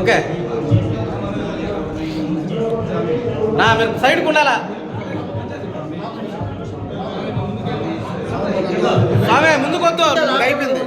Okay. నా మీరు సైడ్కి ఉండాలా? స్వామి ముందుకు అయిపోయింది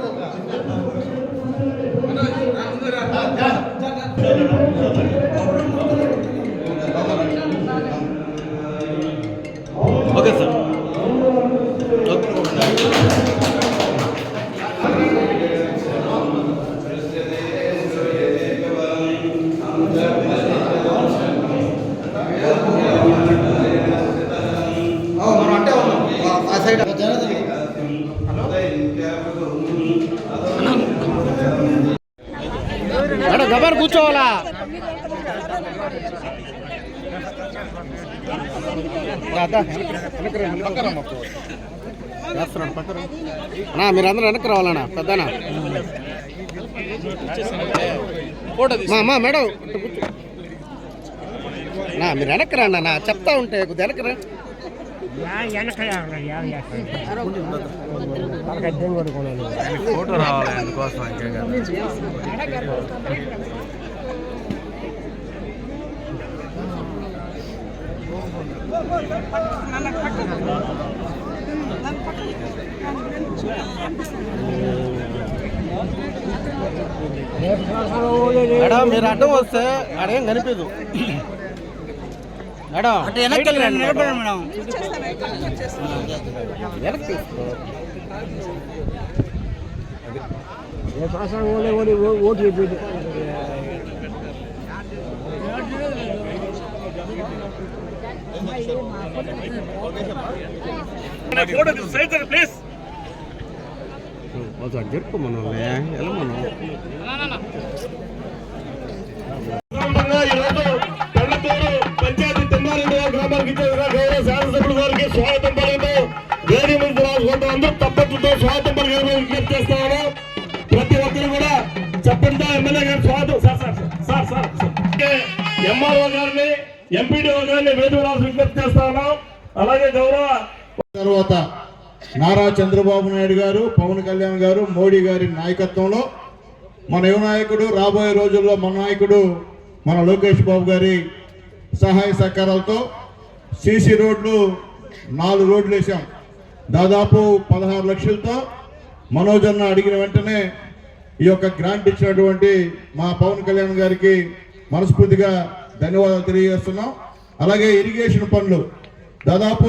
గబర్ కూర్చోవాలా? నా మీరు అందరూ వెనక్కి రావాలన్నా పెద్దనా? మా మేడం. నా మీరు వెనక్కి రండి అన్న. చెప్తా ఉంటే కొద్దిగా వెనక్కి రండి. ఫోటో రావాలి అందుకోసం ఇంకే మేడం మీరు అడ్డం వస్తే అడేం కనిపించదు మేడం వెనక్కి వెళ్ళండి, నిలబడండి మేడం వెనక్కి తీసుకో. ఫోటో సైజ్ ప్లీజ్ కొంచెం అటు జరుపు ఎలా మనం స్వాగతం పలకాలని విజ్ఞప్తి చేస్తాను ప్రతి ఒక్కరు కూడా చెప్పండి ఎమ్మెల్యే గారు స్వాగతం. Sir sir sir sir MRO గారిని ఎంపీడీఓ గారిని వేది రాసి విజ్ఞప్తి చేస్తా అలాగే గౌరవ తర్వాత నారా చంద్రబాబు నాయుడు గారు పవన్ కళ్యాణ్ గారు మోడీ గారి నాయకత్వంలో మన యువ నాయకుడు రాబోయే రోజుల్లో మన నాయకుడు మన లోకేష్ బాబు గారి సహాయ సహకారాలతో సీసీ రోడ్లు నాలుగు రోడ్లు వేసాం దాదాపు పదహారు లక్షలతో మనోజ్ అన్న అడిగిన వెంటనే ఈ యొక్క గ్రాంట్ ఇచ్చినటువంటి మా పవన్ కళ్యాణ్ గారికి మనస్ఫూర్తిగా ధన్యవాదాలు తెలియజేస్తున్నాం. అలాగే ఇరిగేషన్ పనులు దాదాపు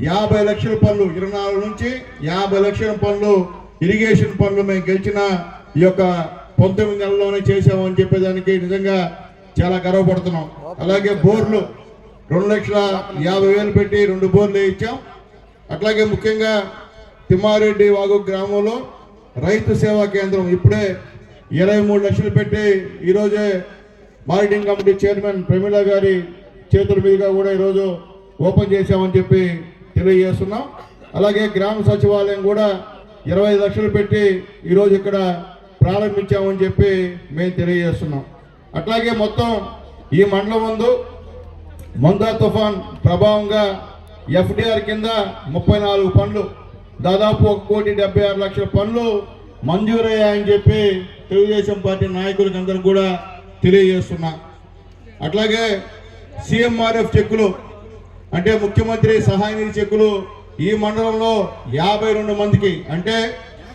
యాభై లక్షల పనులు ఇరవై నాలుగు నుంచి యాభై లక్షల పనులు ఇరిగేషన్ పనులు మేము గెలిచిన ఈ యొక్క పంతొమ్మిది నెలల్లోనే చేసామని చెప్పేదానికి నిజంగా చాలా గర్వపడుతున్నాం. అలాగే బోర్లు రెండు లక్షల యాభై వేలు పెట్టి రెండు బోర్లు ఇచ్చాం. అట్లాగే ముఖ్యంగా తిమ్మారెడ్డి వాగు గ్రామంలో రైతు సేవా కేంద్రం ఇప్పుడే ఇరవై మూడు లక్షలు పెట్టి ఈరోజే మార్కెటింగ్ కమిటీ చైర్మన్ ప్రమీల గారి చేతుల మీదుగా కూడా ఈరోజు ఓపెన్ చేశామని చెప్పి తెలియజేస్తున్నాం. అలాగే గ్రామ సచివాలయం కూడా ఇరవై లక్షలు పెట్టి ఈరోజు ఇక్కడ ప్రారంభించామని చెప్పి మేము తెలియజేస్తున్నాం. అట్లాగే మొత్తం ఈ మండలం ముందు మందా తుఫాన్ ప్రభావంగా ఎఫ్డిఆర్ కింద ముప్పై నాలుగు పనులు దాదాపు ఒక కోటి డెబ్బై ఆరు లక్షల పనులు మంజూరయ్యాయని చెప్పి తెలుగుదేశం పార్టీ నాయకులకి అందరూ కూడా తెలియజేస్తున్నా. అట్లాగే సీఎంఆర్ఎఫ్ చెక్కులు అంటే ముఖ్యమంత్రి సహాయ నిధి చెక్కులు ఈ మండలంలో యాభై రెండు మందికి అంటే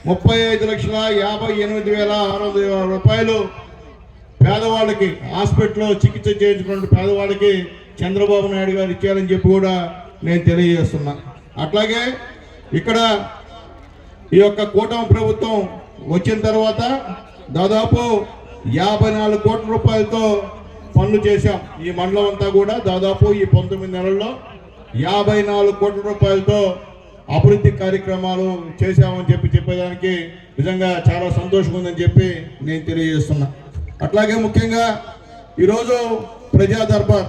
ముప్పై ఐదు లక్షల యాభై ఎనిమిది వేల ఆరు వందల రూపాయలు పేదవాళ్ళకి హాస్పిటల్లో చికిత్స చేయించుకున్న పేదవాళ్ళకి చంద్రబాబు నాయుడు గారు ఇచ్చారని చెప్పి కూడా నేను తెలియజేస్తున్నా. అట్లాగే ఇక్కడ ఈ యొక్క కూటమి ప్రభుత్వం వచ్చిన తర్వాత దాదాపు యాభై నాలుగు కోట్ల రూపాయలతో పనులు చేశాం. ఈ మండలం అంతా కూడా దాదాపు ఈ పంతొమ్మిది నెలల్లో యాభై నాలుగు కోట్ల రూపాయలతో అభివృద్ధి కార్యక్రమాలు చేశామని చెప్పి చెప్పేదానికి నిజంగా చాలా సంతోషంగా ఉందని చెప్పి నేను తెలియజేస్తున్నా. అట్లాగే ముఖ్యంగా ఈరోజు ప్రజా దర్బార్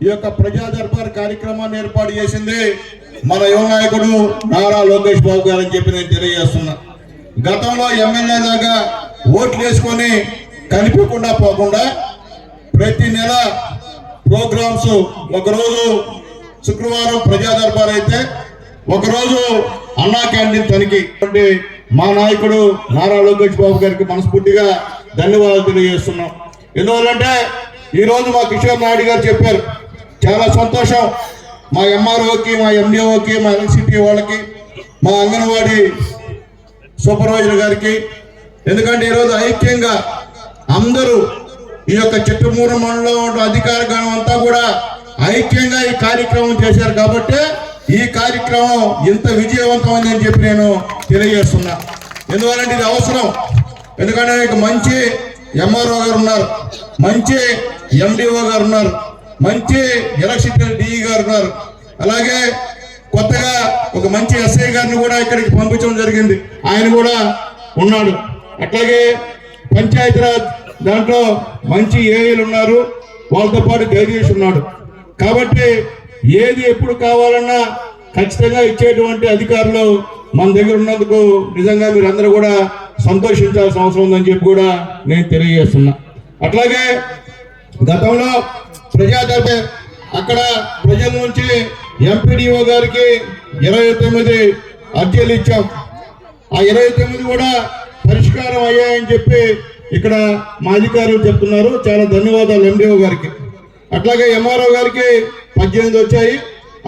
ఈ యొక్క ప్రజా దర్బార్ కార్యక్రమాన్ని ఏర్పాటు చేసింది మన యువ నాయకుడు నారా లోకేష్ బాబు గారు అని చెప్పి నేను తెలియజేస్తున్నా. గతంలో ఎమ్మెల్యే దాకా ఓట్లు వేసుకొని కనిపించకుండా పోకుండా ప్రతి నెల ప్రోగ్రామ్స్ ఒకరోజు శుక్రవారం ప్రజా దర్బార్ అయితే ఒకరోజు అన్నా క్యాంటీన్ తనిఖీ. మా నాయకుడు నారా లోకేష్ బాబు గారికి మనస్ఫూర్తిగా ధన్యవాదాలు తెలియజేస్తున్నాం. ఎందువల్లంటే ఈ రోజు మా కిషోర్ నాయుడు గారు చెప్పారు చాలా సంతోషం. మా ఎంఆర్ఓకి మా ఎండిఓకి మా ఎలక్ట్రిసిటీ వాళ్ళకి మా అంగన్వాడీ సూపర్వైజర్ గారికి. ఎందుకంటే ఈరోజు ఐక్యంగా అందరూ ఈ యొక్క చిట్టమూరు మండలంలో ఉన్న అధికార గణం అంతా కూడా ఐక్యంగా ఈ కార్యక్రమం చేశారు కాబట్టి ఈ కార్యక్రమం ఇంత విజయవంతమైందని చెప్పి నేను తెలియజేస్తున్నా. ఎందువల్లంటే ఇది అవసరం. ఎందుకంటే మంచి ఎంఆర్ఓ గారు ఉన్నారు. మంచి ఎండిఓ గారు ఉన్నారు. మంచి ఎలక్షన్ డిఈ గారు ఉన్నారు. అలాగే కొత్తగా ఒక మంచి ఎస్ఐ గారిని కూడా ఇక్కడికి పంపించడం జరిగింది. ఆయన కూడా ఉన్నాడు. అట్లాగే పంచాయతీరాజ్ దాంట్లో మంచి ఏఐలు ఉన్నారు. వాళ్ళతో పాటు జగదీష్ ఉన్నాడు. కాబట్టి ఏది ఎప్పుడు కావాలన్నా ఖచ్చితంగా ఇచ్చేటువంటి అధికారులు మన దగ్గర ఉన్నందుకు నిజంగా మీరందరూ కూడా సంతోషించాల్సిన అవసరం ఉందని చెప్పి కూడా నేను తెలియజేస్తున్నా. అట్లాగే గతంలో ప్రజాదర్భ అక్కడ ప్రజల నుంచి ఎంపీడీఓ గారికి ఇరవై తొమ్మిది అర్జీలు ఇచ్చాం. ఆ ఇరవై తొమ్మిది కూడా పరిష్కారం అయ్యాయని చెప్పి ఇక్కడ మా అధికారులు చెప్తున్నారు. చాలా ధన్యవాదాలు ఎండిఓ గారికి. అట్లాగే ఎంఆర్ఓ గారికి పద్దెనిమిది వచ్చాయి.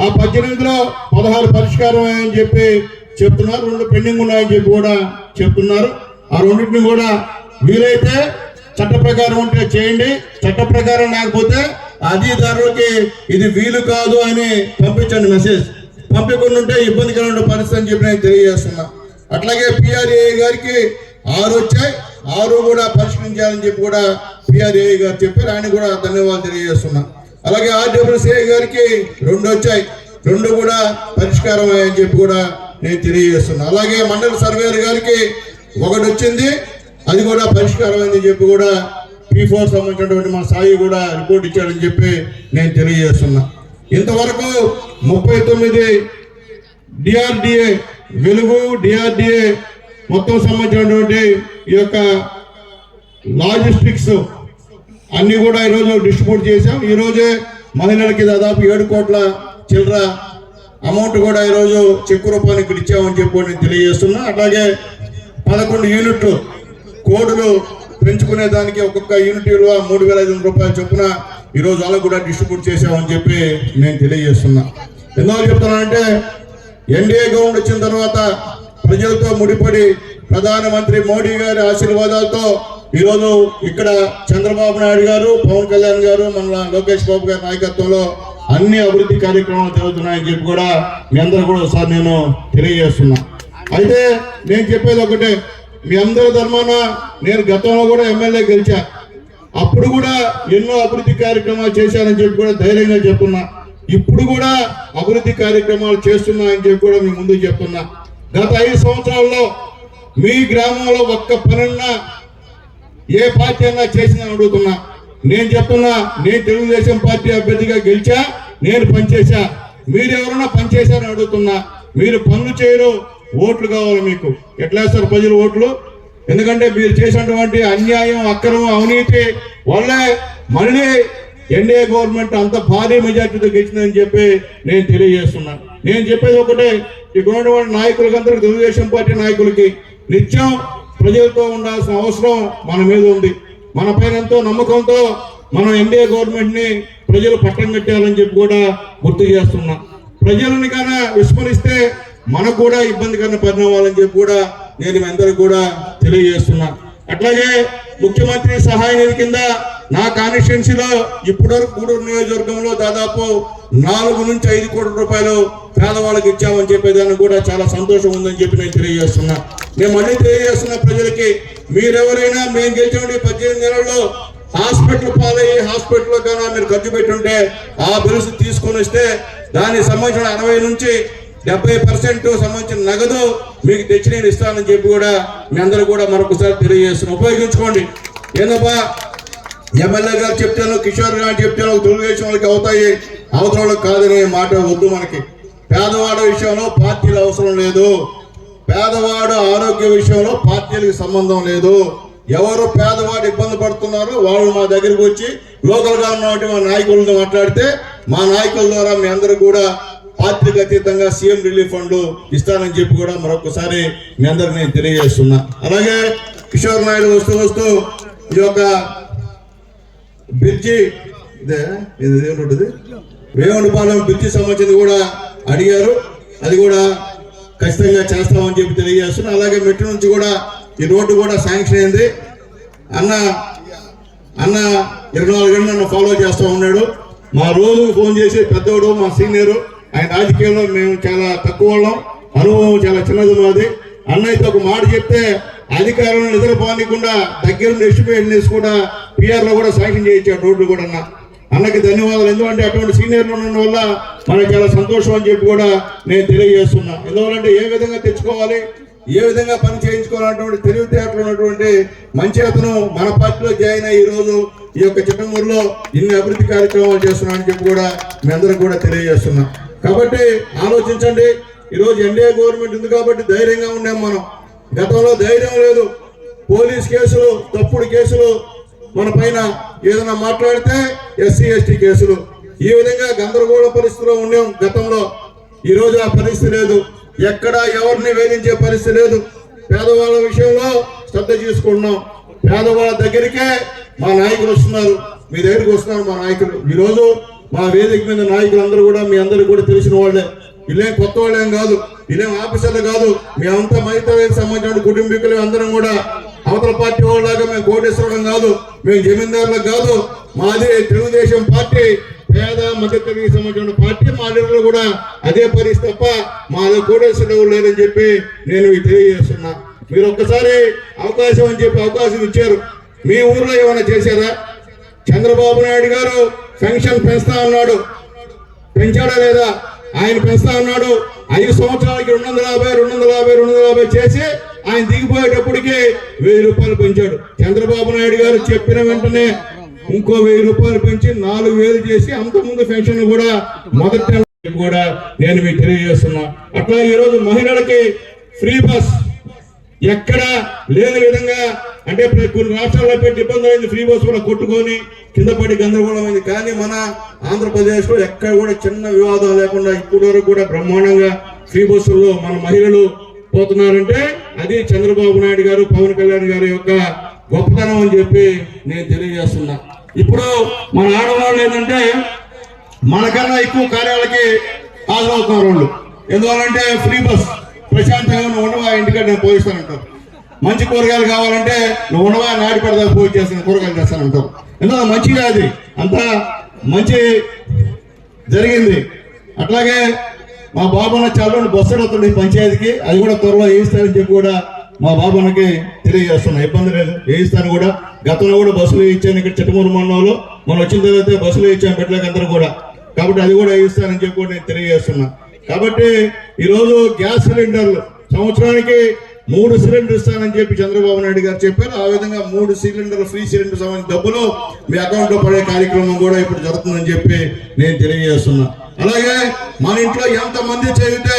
ఆ పద్దెనిమిదిలో పదహారు పరిష్కారం అయ్యాయని చెప్పి చెప్తున్నారు. రెండు పెండింగ్ ఉన్నాయని చెప్పి కూడా చెప్తున్నారు. ఆ రెండింటిని కూడా వీలైతే చట్ట ప్రకారం ఉంటే చేయండి. చట్ట ప్రకారం లేకపోతే అధికారులకి ఇది వీలు కాదు అని పంపించండి మెసేజ్ పంపకుండా ఉంటే ఇబ్బందికరమైన పరిస్థితి అని చెప్పి నేను తెలియజేస్తున్నా. అట్లాగే పిఆర్ఏ గారికి ఆరు వచ్చాయి. ఆరు కూడా పరిష్కరించాలని చెప్పి కూడా పిఆర్ఏ గారు చెప్పారు. ఆయన కూడా ధన్యవాదాలు తెలియజేస్తున్నా. అలాగే ఆర్డబ్ల్యూసిఐ గారికి రెండు వచ్చాయి. రెండు కూడా పరిష్కారం అయ్యాయని చెప్పి కూడా నేను తెలియజేస్తున్నా. అలాగే మండల సర్వేయర్ గారికి ఒకటి వచ్చింది. అది కూడా పరిష్కారం అని చెప్పి కూడా పీ ఫోర్ సంబంధించినటువంటి మా సాయి కూడా రిపోర్ట్ ఇచ్చాడని చెప్పి నేను తెలియజేస్తున్నా. ఇంతవరకు ముప్పై తొమ్మిది డిఆర్డిఏ వెలుగు డిఆర్డిఏ మొత్తం సంబంధించినటువంటి ఈ యొక్క లాజిస్టిక్స్ అన్నీ కూడా ఈరోజు డిస్ట్రిబ్యూట్ చేశాం. ఈరోజే మహిళలకి దాదాపు ఏడు కోట్ల చిల్లర అమౌంట్ కూడా ఈరోజు చెక్కు రూపాన్ని ఇక్కడ ఇచ్చామని చెప్పి నేను తెలియజేస్తున్నా. అట్లాగే పదకొండు యూనిట్లు కోడులు పెంచుకునే దానికి ఒక్కొక్క యూనిట్ విలువ మూడు వేల ఐదు వందల రూపాయలు చొప్పున ఈరోజు వాళ్ళకు కూడా డిస్ట్రిబ్యూట్ చేసామని చెప్పి నేను తెలియజేస్తున్నా. ఎందువల్ల చెప్తున్నానంటే ఎన్డీఏ గవర్నమెంట్ వచ్చిన తర్వాత ప్రజలతో ముడిపడి ప్రధానమంత్రి మోడీ గారి ఆశీర్వాదాలతో ఈరోజు ఇక్కడ చంద్రబాబు నాయుడు గారు పవన్ కళ్యాణ్ గారు మన లోకేష్ బాబు గారి నాయకత్వంలో అన్ని అభివృద్ధి కార్యక్రమాలు జరుగుతున్నాయని చెప్పి కూడా మీ అందరూ కూడా ఒకసారి నేను తెలియజేస్తున్నా. అయితే నేను చెప్పేది ఒకటే మీ అందరి ధర్మాన నేను గతంలో కూడా ఎమ్మెల్యే గెలిచా. అప్పుడు కూడా ఎన్నో అభివృద్ధి కార్యక్రమాలు చేశానని చెప్పి కూడా ధైర్యంగా చెప్తున్నా. ఇప్పుడు కూడా అభివృద్ధి కార్యక్రమాలు చేస్తున్నా అని చెప్పి కూడా మీ ముందు చెప్తున్నా. గత ఐదు సంవత్సరాల్లో మీ గ్రామంలో ఒక్క పనున్నా ఏ పార్టీ అన్నా చేసిందని అడుగుతున్నా. నేను చెప్తున్నా నేను తెలుగుదేశం పార్టీ అభ్యర్థిగా గెలిచా నేను పనిచేశా. మీరు ఎవరైనా పనిచేశారని అడుగుతున్నా. మీరు పనులు చేయరు ఓట్లు కావాలి మీకు. ఎట్లా వేస్తారు ప్రజలు ఓట్లు? ఎందుకంటే మీరు చేసినటువంటి అన్యాయం అక్రమం అవినీతి వల్లే మళ్ళీ ఎన్డీఏ గవర్నమెంట్ అంత భారీ మెజార్టీతో గెలిచిందని చెప్పి నేను తెలియజేస్తున్నాను నేను చెప్పేది ఒకటే ఇక్కడ ఉన్నటువంటి నాయకులకి అందరికి తెలుగుదేశం పార్టీ నాయకులకి నిత్యం ప్రజలతో ఉండాల్సిన అవసరం మన మీద ఉంది. మన పైన ఎంతో నమ్మకంతో మనం ఎన్డీఏ గవర్నమెంట్ని ప్రజలు పట్టం కట్టాలని చెప్పి కూడా గుర్తు చేస్తున్నా. ప్రజలని కన్నా విస్మరిస్తే మనకు కూడా ఇబ్బందికరమైన పరిణామాలని చెప్పి కూడా నేను అందరూ అందరికి కూడా తెలియజేస్తున్నా. అట్లాగే ముఖ్యమంత్రి సహాయ నిధి కింద నా కాన్స్టిట్యున్సీలో ఇప్పటివరకు గూడూరు నియోజకవర్గంలో దాదాపు నాలుగు నుంచి ఐదు కోట్ల రూపాయలు పేదవాళ్ళకి ఇచ్చామని చెప్పేదానికి కూడా చాలా సంతోషం ఉందని చెప్పి నేను తెలియజేస్తున్నా. నేను మళ్ళీ తెలియజేస్తున్న ప్రజలకి మీరెవరైనా మేము గెలిచినటువంటి పద్దెనిమిది నెలల్లో హాస్పిటల్ పాలయ్యి హాస్పిటల్లో కన్నా మీరు ఖర్చు పెట్టుంటే ఆ బిల్స్ తీసుకొని వస్తే దానికి సంబంధించిన అరవై నుంచి డెబ్బై పర్సెంట్ సంబంధించిన నగదు మీకు తెచ్చి నేను ఇస్తానని చెప్పి కూడా మీ అందరూ కూడా మరొకసారి తెలియజేస్తున్నాను ఉపయోగించుకోండి. ఏందబ్బా? ఎమ్మెల్యే గారు చెప్తాను కిషోర్ గారు చెప్తాను తెలుగుదేశం వాళ్ళకి అవుతాయి అవసరం కాదనే మాట వద్దు మనకి. పేదవాడు విషయంలో పార్టీలు అవసరం లేదు. పేదవాడు ఆరోగ్య విషయంలో పార్టీలకు సంబంధం లేదు. ఎవరు పేదవాడు ఇబ్బంది పడుతున్నారో వాళ్ళు మా దగ్గరికి వచ్చి లోకల్గా ఉన్నటువంటి మా నాయకులతో మాట్లాడితే మా నాయకుల ద్వారా మీ అందరూ కూడా పార్టీకి అతీతంగా సీఎం రిలీఫ్ ఫండ్ ఇస్తానని చెప్పి కూడా మరొకసారి మీ అందరికి నేను తెలియజేస్తున్నా. అలాగే కిషోర్ నాయుడు వస్తూ వస్తూ ఈ యొక్క బ్రిడ్జి ఇదే ఇది ఏముంటుంది బ్రిడ్జి సంబంధించింది కూడా అడిగారు. అది కూడా ఖచ్చితంగా చేస్తామని చెప్పి తెలియజేస్తున్నా. అలాగే మెట్టు నుంచి కూడా ఈ రోడ్డు కూడా శాంక్షన్ అయింది. అన్న అన్న ఇరవై నాలుగు గంటలు నన్ను ఫాలో చేస్తూ ఉన్నాడు. మా రోజు ఫోన్ చేసి పెద్దోడు మా సీనియర్ ఆయన రాజకీయంలో మేము చాలా తక్కువ వాళ్ళం. అనుభవం చాలా చిన్నది మాది అన్నయ్యతో ఒక మాట చెప్తే అధికారులను నిద్రపోనికుండా దగ్గర ఎస్టిమేట్ వేసి కూడా పిఆర్లో కూడా శాంక్షన్ చేయించాడు రోడ్లు కూడా అన్న. అన్నకి ధన్యవాదాలు. ఎందుకంటే అటువంటి సీనియర్లు ఉండడం వల్ల మనకు చాలా సంతోషం అని చెప్పి కూడా నేను తెలియజేస్తున్నా. ఎందువల్లంటే ఏ విధంగా తెచ్చుకోవాలి ఏ విధంగా పని చేయించుకోవాలన్నటువంటి తెలివితేటలు ఉన్నటువంటి మంచి అతను మన పార్టీలో జాయిన్ అయ్యి రోజు ఈ యొక్క చిట్టమూరులో ఇన్ని అభివృద్ధి కార్యక్రమాలు చేస్తున్నామని చెప్పి కూడా మీ అందరికి కూడా తెలియజేస్తున్నాం. కాబట్టి ఆలోచించండి. ఈరోజు ఎన్డీఏ గవర్నమెంట్ ఉంది కాబట్టి ధైర్యంగా ఉన్నాం మనం. గతంలో ధైర్యం లేదు. పోలీస్ కేసులు తప్పుడు కేసులు మన పైన ఏదైనా మాట్లాడితే ఎస్సీ ఎస్టీ కేసులు. ఈ విధంగా గందరగోళ పరిస్థితిలో ఉన్నాం గతంలో. ఈరోజు ఆ పరిస్థితి లేదు. ఎక్కడ ఎవరిని వేధించే పరిస్థితి లేదు. పేదవాళ్ళ విషయంలో శ్రద్ధ తీసుకుంటున్నాం. పేదవాళ్ళ దగ్గరికే మా నాయకులు వస్తున్నారు. మీ దగ్గరికి వస్తున్నారు మా నాయకులు. ఈరోజు మా వేదిక మీద నాయకులందరూ కూడా మీ అందరికి కూడా తెలిసిన వాళ్ళే. వీళ్ళేం కొత్త వాళ్ళేం కాదు. వీళ్ళేం ఆఫీసర్లు కాదు. మేమంతా మైతవేకి సంబంధించిన కుటుంబీకులు అందరం కూడా. అవతల పార్టీ వాళ్ళగా మేము కోటేశ్వరం కాదు. మేము జమీందారులకు కాదు. మాది తెలుగుదేశం పార్టీ. పేద మధ్యతరగతి సంబంధించిన పార్టీ. మా లీడర్లు కూడా అదే పరిస్థితి తప్ప మాది కోటేశ్వరరావు లేదని చెప్పి నేను మీకు తెలియజేస్తున్నా. మీరు ఒక్కసారి అవకాశం అని చెప్పి అవకాశం ఇచ్చారు. మీ ఊర్లో ఏమైనా చేశారా? చంద్రబాబు నాయుడు గారు పెన్షన్ పెంచుతా ఉన్నాడు. పెంచాడా లేదా? ఆయన పెంచుతా ఉన్నాడు. ఐదు సంవత్సరాలకి రెండు వందల యాభై రెండు వందల యాభై రెండు వందల యాభై చేసి ఆయన దిగిపోయేటప్పటికి వెయ్యి రూపాయలు పెంచాడు. చంద్రబాబు నాయుడు గారు చెప్పిన వెంటనే ఇంకో వెయ్యి రూపాయలు పెంచి నాలుగు వేలు చేసి అంతకుముందు పెన్షన్ కూడా మొదటి కూడా నేను మీకు తెలియజేస్తున్నా. అట్లా ఈరోజు మహిళలకి ఫ్రీ బస్ ఎక్కడ లేని విధంగా అంటే కొన్ని రాష్ట్రాల్లో పెట్టి ఇబ్బంది అయింది ఫ్రీ బస్ కూడా కొట్టుకొని కింద పడి గందరగోళమైంది కానీ మన ఆంధ్రప్రదేశ్లో ఎక్కడ కూడా చిన్న వివాదం లేకుండా ఇప్పటి వరకు కూడా బ్రహ్మాండంగా ఫ్రీ బస్సుల్లో మన మహిళలు పోతున్నారంటే అది చంద్రబాబు నాయుడు గారు పవన్ కళ్యాణ్ గారి యొక్క గొప్పతనం అని చెప్పి నేను తెలియజేస్తున్నా. ఇప్పుడు మన ఆడవాళ్ళు ఏంటంటే మనకన్నా ఎక్కువ కార్యాలకి హాజరవుతున్నారు వాళ్ళు. ఎందువల్లంటే ఫ్రీ బస్. ప్రశాంతంగా నువ్వు ఉండవా? ఇంటికాడ నేను పోయిస్తానంటావు మంచి కూరగాయలు కావాలంటే నువ్వు ఉండవా? నాటి పెడదా పోయి చేస్తాను కూరగాయలు తెస్తానంటావు ఎందుకంటే మంచిగా అది. అంతా మంచి జరిగింది. అట్లాగే మా బాబన్న చాలా బస్సులు వస్తుంది పంచాయతీకి. అది కూడా త్వరలో వేయిస్తారని చెప్పి కూడా మా బాబన్నకి తెలియజేస్తున్నా ఇబ్బంది లేదు వేయిస్తాను కూడా. గతంలో కూడా బస్సులు ఇచ్చాను ఇక్కడ చిట్టమూరు మండలంలో. మనం వచ్చిన తర్వాత బస్సులు ఇచ్చాను బిడ్డలకు అందరూ కూడా. కాబట్టి అది కూడా వేయిస్తానని చెప్పి కూడా నేను తెలియజేస్తున్నా కాబట్టి ఈరోజు గ్యాస్ సిలిండర్లు సంవత్సరానికి మూడు సిలిండర్ ఇస్తానని చెప్పి చంద్రబాబు నాయుడు గారు చెప్పారు. ఆ విధంగా మూడు సిలిండర్ ఫ్రీ సిలిండర్ సంబంధించిన డబ్బులు మీ అకౌంట్లో పడే కార్యక్రమం కూడా ఇప్పుడు జరుగుతుందని చెప్పి నేను తెలియజేస్తున్నా. అలాగే మన ఇంట్లో ఎంత మంది చదివితే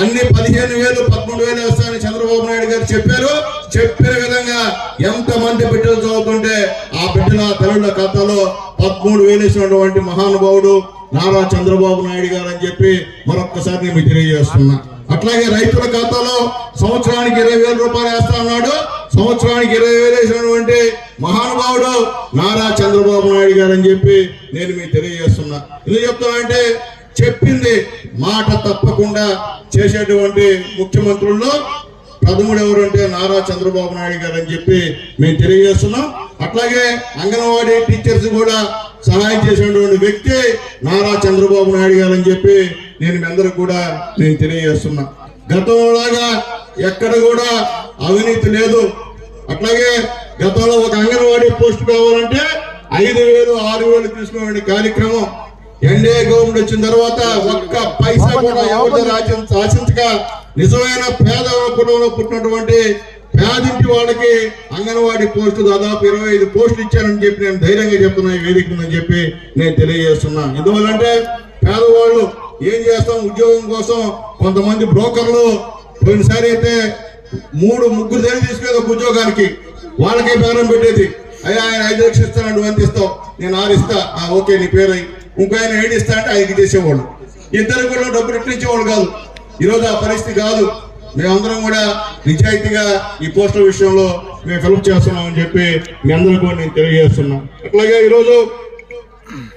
అన్ని పదిహేను వేలు పదమూడు వేలు వేస్తానని చంద్రబాబు నాయుడు గారు చెప్పారు. చెప్పిన విధంగా ఎంత మంది బిడ్డలు చదువుతుంటే ఆ బిడ్డల తల్లుల ఖాతాలో పదమూడు వేలు ఇచ్చినటువంటి మహానుభావుడు నారా చంద్రబాబు నాయుడు గారు అని చెప్పి మరొక్కసారి నేను తెలియజేస్తున్నా. అట్లాగే రైతుల ఖాతాలో సంవత్సరానికి ఇరవై వేల రూపాయలు వేస్తా ఉన్నాడు. సంవత్సరానికి ఇరవై వేలు వేసినటువంటి మహానుభావుడు నారా చంద్రబాబు నాయుడు గారు అని చెప్పి నేను మీకు తెలియజేస్తున్నా. ఎందుకు చెప్తానంటే చెప్పింది మాట తప్పకుండా చేసేటువంటి ముఖ్యమంత్రుల్లో ప్రథముడు ఎవరు అంటే నారా చంద్రబాబు నాయుడు గారు అని చెప్పి మేము తెలియజేస్తున్నాం. అట్లాగే అంగన్వాడీ టీచర్స్ కూడా సహాయం చేసినటువంటి వ్యక్తి నారా చంద్రబాబు నాయుడు గారు అని చెప్పి నేను మీ అందరికి కూడా నేను తెలియజేస్తున్నా. గతంలాగా ఎక్కడ కూడా అవినీతి లేదు. అట్లాగే గతంలో ఒక అంగన్వాడీ పోస్ట్ కావాలంటే ఐదు వేలు ఆరు వేలు తీసుకునే కార్యక్రమం ఎన్డీఏ గవర్నమెంట్ వచ్చిన తర్వాత ఒక్క పైసా కూడా ఎవరి రాజ్యం ఆశించక నిజమైన పేద కుటుంబంలో పుట్టినటువంటి పేదింటి వాళ్ళకి అంగన్వాడీ పోస్టు దాదాపు ఇరవై ఐదు పోస్టులు ఇచ్చానని చెప్పి నేను ధైర్యంగా చెప్తున్నా ఈ వేదిక ఉందని చెప్పి నేను తెలియజేస్తున్నా. ఎందువల్లంటే పేదవాళ్ళు ఏం చేస్తాం? ఉద్యోగం కోసం కొంతమంది బ్రోకర్లు పోయినసారి అయితే మూడు ముగ్గురు దగ్గర తీసుకెళ్ళి ఒక ఉద్యోగానికి వాళ్ళకే బేరం పెట్టేది. అయ్యా ఆయన ఐదు లక్షలు ఇస్తాను నువ్వు ఇస్తావు? నేను ఆరు ఇస్తా. ఆ, ఓకే నీ పేరు ఇంకో ఆయన ఏడు ఇస్తా అంటే ఐదుకి చేసేవాళ్ళు ఇద్దరు కూడా డబ్బులు ఇచ్చేవాళ్ళు కాదు. ఈరోజు ఆ పరిస్థితి కాదు. మేమందరం కూడా నిజాయితీగా ఈ పోస్టర్ విషయంలో మేము ఫిలప్ చేస్తున్నామని చెప్పి మీ అందరూ కూడా నేను తెలియజేస్తున్నాం. అట్లాగే ఈరోజు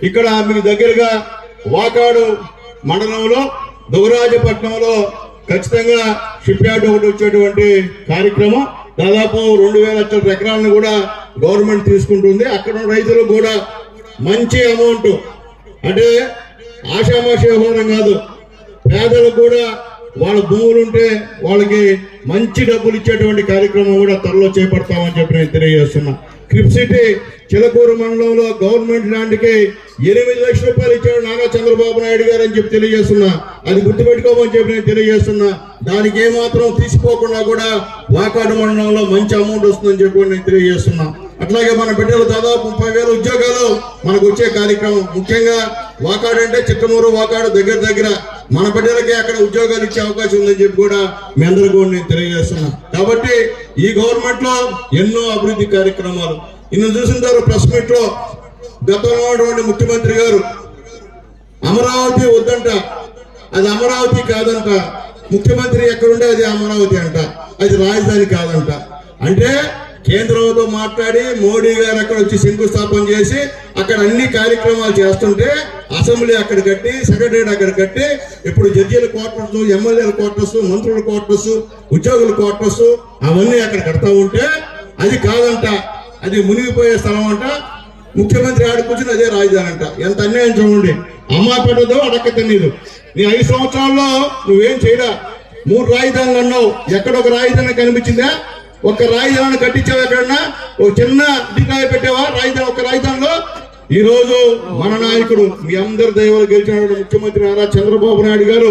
ఇక్కడ మీకు దగ్గరగా వాకాడు మండలంలో దుగరాజపట్నంలో ఖచ్చితంగా షిప్ యార్డ్ ఒకటి వచ్చేటువంటి కార్యక్రమం. దాదాపు రెండు వేల లక్షల ఎకరాలను కూడా గవర్నమెంట్ తీసుకుంటుంది. అక్కడ ఉన్న రైతులకు కూడా మంచి అమౌంట్. అంటే ఆషామాషి కాదు. పేదలకు కూడా వాళ్ళ భూములు ఉంటే వాళ్ళకి మంచి డబ్బులు ఇచ్చేటువంటి కార్యక్రమం కూడా త్వరలో చేపడతామని చెప్పి నేను తెలియజేస్తున్నా. క్రిప్ సిటీ చిలకూరు మండలంలో గవర్నమెంట్ ల్యాండ్కి ఎనిమిది లక్షల రూపాయలు ఇచ్చాడు నారా చంద్రబాబు నాయుడు గారు అని చెప్పి తెలియజేస్తున్నా. అది గుర్తుపెట్టుకోమని చెప్పి నేను తెలియజేస్తున్నా. దానికి ఏమాత్రం తీసుకోకుండా కూడా వాకాడు మండలంలో మంచి అమౌంట్ వస్తుందని చెప్పి నేను తెలియజేస్తున్నా. అట్లాగే మన బిడ్డలు దాదాపు ముప్పై వేల ఉద్యోగాలు మనకు వచ్చే కార్యక్రమం. ముఖ్యంగా వాకాడు అంటే చిట్టమూరు వాకాడు దగ్గర దగ్గర మన బిడ్డలకి అక్కడ ఉద్యోగాలు ఇచ్చే అవకాశం ఉందని చెప్పి కూడా మీ అందరూ కూడా నేను తెలియజేస్తున్నా. కాబట్టి ఈ గవర్నమెంట్లో ఎన్నో అభివృద్ధి కార్యక్రమాలు. ఇన్ని చూసిన తర్వాత ప్రెస్ మీట్లో గతంలో ఉన్నటువంటి ముఖ్యమంత్రి గారు అమరావతి వద్దంట. అది అమరావతి కాదంట. ముఖ్యమంత్రి ఎక్కడుండే అది అమరావతి అంట. అది రాజధాని కాదంట. అంటే కేంద్రంతో మాట్లాడి మోడీ గారు అక్కడ వచ్చి శంకుస్థాపన చేసి అక్కడ అన్ని కార్యక్రమాలు చేస్తుంటే అసెంబ్లీ అక్కడ కట్టి సెక్రటరియట్ అక్కడ కట్టి ఇప్పుడు జడ్జీల క్వార్టర్స్ ఎమ్మెల్యేల క్వార్టర్స్ మంత్రుల క్వార్టర్స్ ఉద్యోగుల క్వార్టర్స్ అవన్నీ అక్కడ కడతా ఉంటే అది కాదంట అది మునిగిపోయే స్థలం అంట. ముఖ్యమంత్రి ఆడ కూర్చుని అదే రాజధాని అంట. ఎంత అన్యాయం చూడండి. అమ్మ పెట్టదో అడక్క తెలీదు నీ ఐదు సంవత్సరాల్లో నువ్వేం చేయడా మూడు రాజధానులు అన్నావు. ఎక్కడ ఒక రాజధాని కనిపించిందా? ఒక రాజధాని కట్టించావు ఎక్కడన్నా? ఒక చిన్న అధికారి పెట్టావా రాజధాని? ఒక రాజధానిలో? ఈ రోజు మన నాయకుడు మీ అందరి దైవాలు గెలిచిన ముఖ్యమంత్రి నారా చంద్రబాబు నాయుడు గారు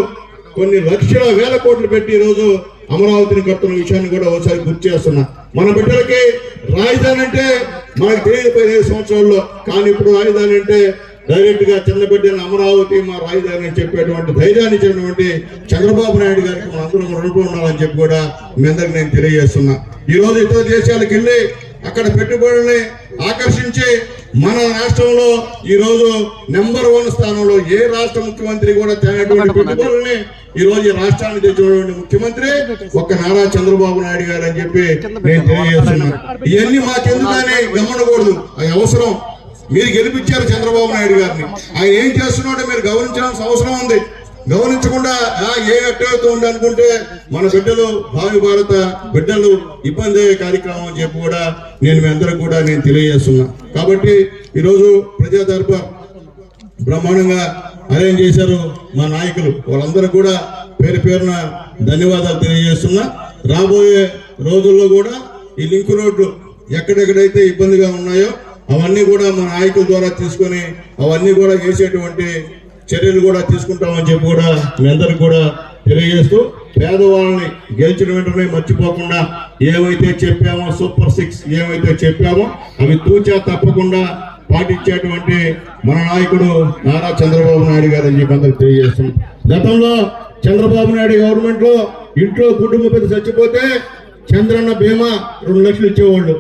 కొన్ని లక్షల వేల కోట్లు పెట్టి ఈ రోజు అమరావతిని కడుతున్న విషయాన్ని కూడా ఒకసారి గుర్తు చేస్తున్నా. మన బిడ్డలకి రాజధాని అంటే మనకు తెలియదు పదిహేను సంవత్సరాల్లో. కానీ ఇప్పుడు రాజధాని అంటే డైరెక్ట్గా చిన్న అమరావతి మా రాజధాని అని చెప్పేటువంటి ధైర్యాన్ని ఇచ్చినటువంటి చంద్రబాబు నాయుడు గారికి మన అందరం రుణపడి ఉండాలని చెప్పి కూడా మీ అందరికి నేను తెలియజేస్తున్నా. ఈ రోజు ఇతర దేశాలకు వెళ్ళి అక్కడ పెట్టుబడుల్ని ఆకర్షించి మన రాష్ట్రంలో ఈ రోజు నెంబర్ వన్ స్థానంలో ఏ రాష్ట్ర ముఖ్యమంత్రి కూడా తేనటువంటి పెట్టుబడుల్ని ఈ రోజు ఈ రాష్ట్రాన్ని తెచ్చినటువంటి ముఖ్యమంత్రి ఒక్క నారా చంద్రబాబు నాయుడు గారు అని చెప్పి నేను తెలియజేస్తున్నాను ఇవన్నీ మాకెందుకని గమనకూడదు. అది అవసరం. మీరు గెలిపించారు చంద్రబాబు నాయుడు గారిని. ఆయన ఏం చేస్తున్నాడో మీరు గమనించాల్సిన అవసరం ఉంది. గమనించకుండా ఏ అట్టవుతూ ఉండి అనుకుంటే మన బిడ్డలు భావి భారత బిడ్డలు ఇబ్బంది అయ్యే కార్యక్రమం అని చెప్పి కూడా నేను మీ అందరికి కూడా నేను తెలియజేస్తున్నా. కాబట్టి ఈరోజు ప్రజా దర్బార్ బ్రహ్మాండంగా అరేంజ్ చేశారు మా నాయకులు. వాళ్ళందరూ కూడా పేరు పేరున ధన్యవాదాలు తెలియజేస్తున్నా. రాబోయే రోజుల్లో కూడా ఈ లింక్ రోడ్లు ఎక్కడెక్కడైతే ఇబ్బందిగా ఉన్నాయో అవన్నీ కూడా మా నాయకుల ద్వారా తీసుకొని అవన్నీ కూడా చేసేటువంటి చర్యలు కూడా తీసుకుంటామని చెప్పి కూడా మీ అందరికి కూడా తెలియజేస్తూ పేదవాళ్ళని గెలిచిన వెంటనే మర్చిపోకుండా ఏవైతే చెప్పామో సూపర్ సిక్స్ ఏవైతే చెప్పామో అవి తూచా తప్పకుండా పాటించేటువంటి మన నాయకుడు నారా చంద్రబాబు నాయుడు గారు అని చెప్పి అందరికి తెలియజేస్తున్నాం. గతంలో చంద్రబాబు నాయుడు గవర్నమెంట్లో ఇంట్లో కుటుంబ పెద్ద చచ్చిపోతే చంద్రన్న బీమా రెండు లక్షలు ఇచ్చేవాళ్ళు.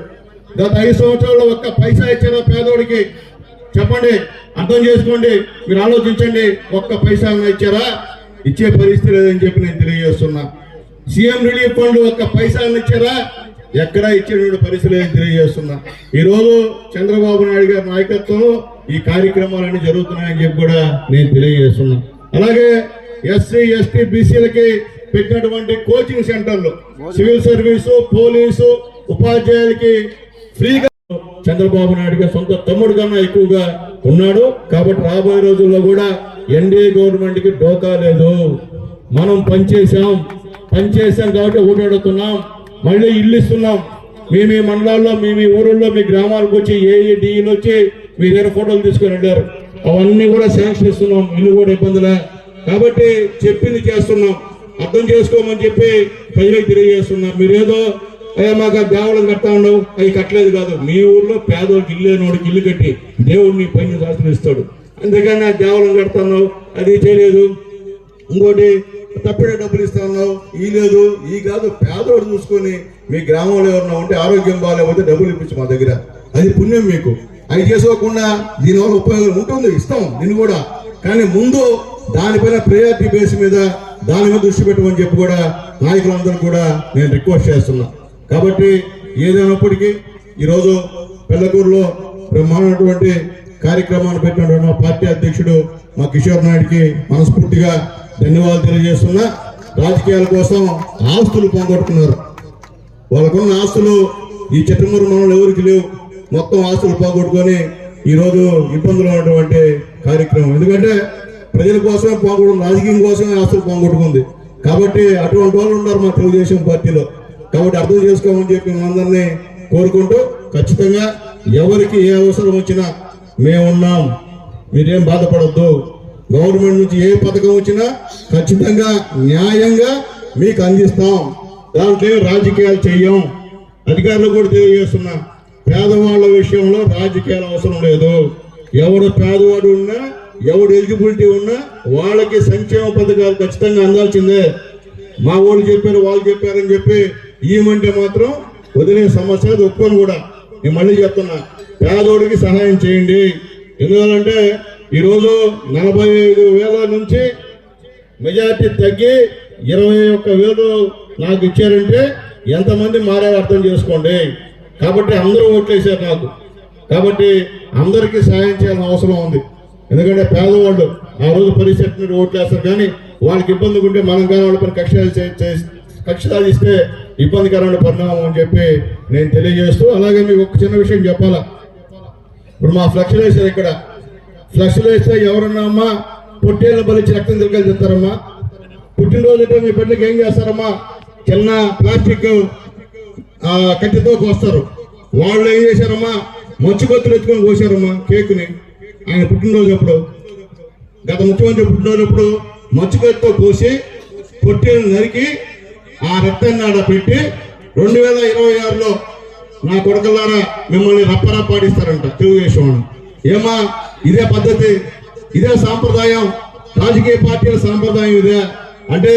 గత ఐదు సంవత్సరాల్లో ఒక్క పైసా ఇచ్చారా పేదోడికి చెప్పండి అర్థం చేసుకోండి మీరు ఆలోచించండి ఒక్క పైసా ఇచ్చారా? ఇచ్చే పరిస్థితి లేదని చెప్పి నేను తెలియజేస్తున్నా. సీఎం రిలీఫ్ ఫండ్ ఒక్క పైసా ఇచ్చారా? ఎక్కడా ఇచ్చేటువంటి పరిస్థితి లేదని తెలియజేస్తున్నా. ఈ రోజు చంద్రబాబు నాయుడు గారి నాయకత్వం ఈ కార్యక్రమాలన్నీ జరుగుతున్నాయని చెప్పి కూడా నేను తెలియజేస్తున్నా. అలాగే ఎస్సీ ఎస్టీ బీసీలకి పెట్టినటువంటి కోచింగ్ సెంటర్లు సివిల్ సర్వీసు పోలీసు ఉపాధ్యాయులకి ఫ్రీగా చంద్రబాబు నాయుడుగా సొంత తమ్ముడు కన్నా ఎక్కువగా ఉన్నాడు. కాబట్టి రాబోయే రోజుల్లో కూడా ఎన్డీఏ గవర్నమెంట్కి డోకా లేదు. మనం పనిచేసాం పనిచేసాం కాబట్టి ఓటాడుతున్నాం. మళ్ళీ ఇల్లు ఇస్తున్నాం. మీ మీ మండలాల్లో మీ మీ ఊరుల్లో మీ గ్రామాలకు వచ్చి ఏ ఏ డీలు వచ్చి మీ దగ్గర ఫోటోలు తీసుకొని వెళ్ళారు. అవన్నీ కూడా శాంక్షన్ ఇస్తున్నాం ఇల్లు కూడా ఇబ్బందులే. కాబట్టి చెప్పింది చేస్తున్నాం. అర్థం చేసుకోమని చెప్పి ప్రజలకు తెలియజేస్తున్నాం. మీరేదో అయ్యా మాకు ఆ కడతా ఉండవు అవి కట్టలేదు కాదు. మీ ఊర్లో పేదోడికి ఇల్లు లేనివాడికి ఇల్లు కట్టి దేవుడిని పైన శాస్త్రిస్తాడు అందుకని ఆ దేవాలయం కడతాను అది చేయలేదు. ఇంకోటి తప్పిడే డబ్బులు ఇస్తాను ఈ లేదు ఈ కాదు. పేదోడు చూసుకొని మీ గ్రామంలో ఎవరన్నా ఉంటే ఆరోగ్యం బాగాలేకపోతే డబ్బులు ఇప్పించు మా దగ్గర. అది పుణ్యం మీకు. అవి చేసుకోకుండా దీనివల్ల ఉపయోగం ఉంటుంది. ఇస్తాం దీన్ని కూడా. కానీ ముందు దానిపైన ప్రయారిటీ బేస్ మీద దాని మీద దృష్టి పెట్టమని చెప్పి కూడా నాయకులందరూ కూడా నేను రిక్వెస్ట్ చేస్తున్నా. కాబట్టి ఏదైనప్పటికీ ఈరోజు పెళ్ళకూరులో బ్రహ్మాండమైనటువంటి కార్యక్రమాన్ని పెట్టినటువంటి పార్టీ అధ్యక్షుడు మా కిషోర్ నాయుడికి మనస్ఫూర్తిగా ధన్యవాదాలు తెలియజేస్తున్నా. రాజకీయాల కోసం ఆస్తులు పోగొట్టుకున్నారు. వాళ్ళకున్న ఆస్తులు ఈ చెట్టుమూరు మనలో ఎవరికి లేవు. మొత్తం ఆస్తులు పోగొట్టుకొని ఈరోజు ఇబ్బందులు ఉన్నటువంటి కార్యక్రమం. ఎందుకంటే ప్రజల కోసమే పోగొట్టు రాజకీయం కోసమే ఆస్తులు పోగొట్టుకుంది. కాబట్టి అటువంటి వాళ్ళు ఉన్నారు మా తెలుగుదేశం పార్టీలో. కాబట్టి అర్థం చేసుకోమని చెప్పి మనందరినీ కోరుకుంటూ ఖచ్చితంగా ఎవరికి ఏ అవసరం వచ్చినా మేమున్నాం మీరేం బాధపడద్దు. గవర్నమెంట్ నుంచి ఏ పథకం వచ్చినా ఖచ్చితంగా న్యాయంగా మీకు అందిస్తాం. దాంట్లో రాజకీయాలు చెయ్యం. అధికారులు కూడా తెలియజేస్తున్నా పేదవాళ్ళ విషయంలో రాజకీయాలు అవసరం లేదు. ఎవడు పేదవాడు ఉన్నా ఎవడు ఎలిజిబిలిటీ ఉన్నా వాళ్ళకి సంక్షేమ పథకాలు ఖచ్చితంగా అందాల్సిందే. మా వాళ్ళు చెప్పారు వాళ్ళు చెప్పారని చెప్పి ఏమంటే మాత్రం వదిలే సమస్య అది ఒప్పుకొని కూడా. నేను మళ్ళీ చెప్తున్నా పేదోడికి సహాయం చేయండి. ఎందుకంటే ఈరోజు నలభై ఐదు వేల నుంచి మెజార్టీ తగ్గి ఇరవై ఒక్క వేలు నాకు ఇచ్చారంటే ఎంతమంది మారే అర్థం చేసుకోండి. కాబట్టి అందరూ ఓట్లేసారు నాకు. కాబట్టి అందరికీ సాయం చేయాల్సిన అవసరం ఉంది. ఎందుకంటే పేదవాళ్ళు ఆ రోజు పరిస్థితి ఓట్లేస్తారు కానీ వాళ్ళకి ఇబ్బంది ఉంటే మనం కానీ వాళ్ళ పని కక్ష కక్ష సాధిస్తే ఇబ్బందికరమైన పరిణామం అని చెప్పి నేను తెలియజేస్తూ అలాగే మీకు ఒక చిన్న విషయం చెప్పాలా? ఇప్పుడు మా ఫ్లక్స్లు వేసారు ఇక్కడ. ఫ్లక్స్లు వేస్తే ఎవరన్నా అమ్మా పొట్టేళ్ళ బలిచ్చి రక్తం తిరగలు చెప్తారమ్మా పుట్టినరోజు అంటే మీ బిడ్డకి ఏం చేస్తారమ్మా? చిన్న ప్లాస్టిక్ ఆ, కట్టెతో కోస్తారు. వాళ్ళు ఏం చేశారమ్మా? మంచుకొత్తులు ఎత్తుకొని కోసారమ్మా కేకుని. ఆయన పుట్టినరోజు అప్పుడు గత ముఖ్యమంత్రి పుట్టినరోజు అప్పుడు మంచుకొత్తితో కోసి పొట్టేళ్ళు నరికి ఆ రక్తాన్ని ఆడ పెట్టి రెండు వేల ఇరవై ఆరులో నా కొడుకులారా మిమ్మల్ని రప్పరప్పాడిస్తారంట తెలుగుదేశం ఏమా ఇదే పద్ధతి ఇదే సాంప్రదాయం రాజకీయ పార్టీల సాంప్రదాయం ఇదే. అంటే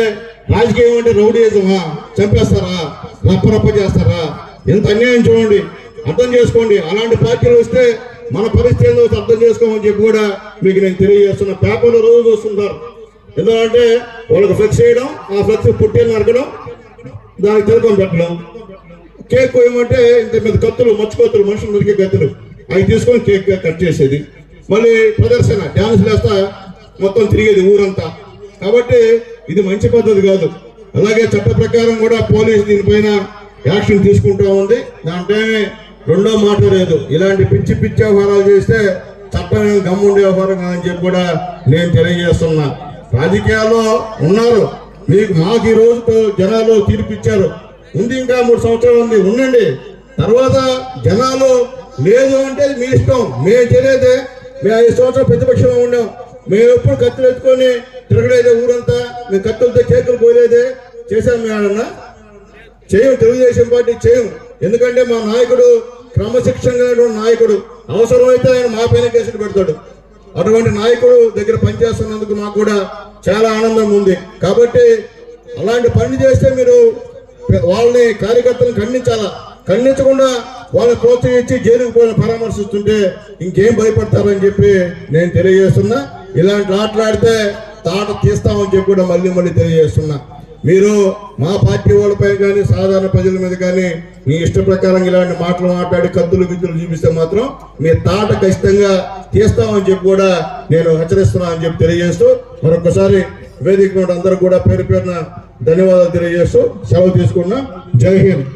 రాజకీయం అంటే రౌడీజమా? చంపేస్తారా? రప్పరప్ప చేస్తారా? ఎంత అన్యాయం చూడండి అర్థం చేసుకోండి. అలాంటి పార్టీలు వస్తే మన పరిస్థితుల్లో అర్థం చేసుకోమని చెప్పి కూడా మీకు నేను తెలియజేస్తున్నా పేపర్లో రోజు వస్తుంటారు. ఎందుకంటే వాళ్ళకి ఫ్లెక్స్ చేయడం ఆ ఫ్లెక్స్ పుట్టేలు నరకడం దానికి తిరగం పెట్టడం. కేక్ కోయమంటే ఇంత మీద కత్తులు మచ్చు మనుషులు నరికే కత్తులు. అవి తీసుకొని కేక్ కట్ చేసేది. మళ్ళీ ప్రదర్శన డ్యాన్స్ లేస్తా మొత్తం తిరిగేది ఊరంతా. కాబట్టి ఇది మంచి పద్ధతి కాదు. అలాగే చట్ట ప్రకారం కూడా పోలీసు దీనిపైన యాక్షన్ తీసుకుంటూ ఉంది. దాంట్లో రెండో మాట లేదు. ఇలాంటి పిచ్చి పిచ్చి వ్యవహారాలు చేస్తే చట్టం గమ్ముండే వ్యవహారం కాదని చెప్పి కూడా నేను తెలియజేస్తున్నా. రాజకీయాల్లో ఉన్నారు. మీకు మాకు ఈ రోజు జనాలు తీర్పిచ్చారు. ఉంది ఇంకా మూడు సంవత్సరాలు ఉంది ఉండండి. తర్వాత జనాలు లేదు అంటే మీ ఇష్టం మేము చేయలేదే. మేము ఐదు సంవత్సరాలు ప్రతిపక్షంలో ఉన్నాం. మేము ఎప్పుడు కత్తులు ఎత్తుకొని తిరగలేదే ఊరంతా. మేము కత్తులతో కేకులు పోయలేదే చేశాం మేమన్నా చేయం తెలుగుదేశం పార్టీ చేయం. ఎందుకంటే మా నాయకుడు క్రమశిక్షణ నాయకుడు. అవసరమైతే ఆయన మా పైన కేసులు పెడతాడు. అటువంటి నాయకుడు దగ్గర పనిచేస్తున్నందుకు మాకు కూడా చాలా ఆనందం ఉంది. కాబట్టి అలాంటి పని చేస్తే మీరు వాళ్ళని కార్యకర్తలను ఖండించాలా? ఖండించకుండా వాళ్ళని ప్రోత్సహించి జైలుకు పోయిన పరామర్శిస్తుంటే ఇంకేం భయపడతారని చెప్పి నేను తెలియజేస్తున్నా. ఇలాంటి ఆటలాడితే తాట తీస్తామని చెప్పి కూడా మళ్ళీ మళ్ళీ తెలియజేస్తున్నా. మీరు మా పార్టీ వాళ్ళపై కానీ సాధారణ ప్రజల మీద కానీ మీ ఇష్ట ప్రకారం ఇలాంటి మాటలు మాట్లాడి కత్తులు గిత్తులు చూపిస్తే మాత్రం మీ తాట ఖచ్చితంగా తీస్తామని చెప్పి కూడా నేను హెచ్చరిస్తున్నా అని చెప్పి తెలియజేస్తూ మరొకసారి వేదిక అందరూ కూడా పేరు పేరున ధన్యవాదాలు తెలియజేస్తూ సెలవు తీసుకున్నా జై హింద్.